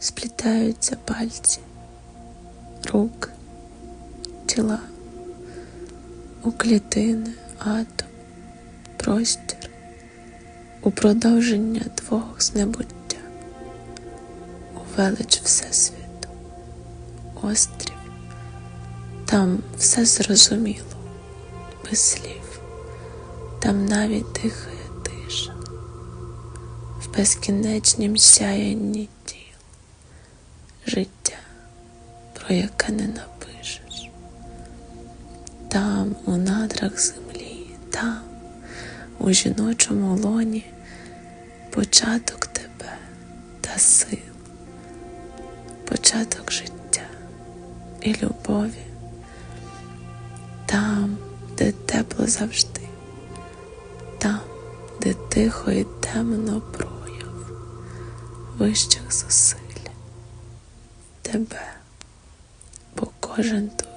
сплітаються пальці, руки, тіла, у клітини, атом, простір, у продовження двох з небуття, у велич Всесвіту, острів, там все зрозуміло, без слів, там навіть дихає тиша, в безкінечнім сяянні життя, про яке не напишеш. Там, у надрах землі, там, у жіночому лоні, початок тебе та сил, початок життя і любові, там, де тепло завжди, там, де тихо і темно прояв вищих зусиль, Taba Bokojanto.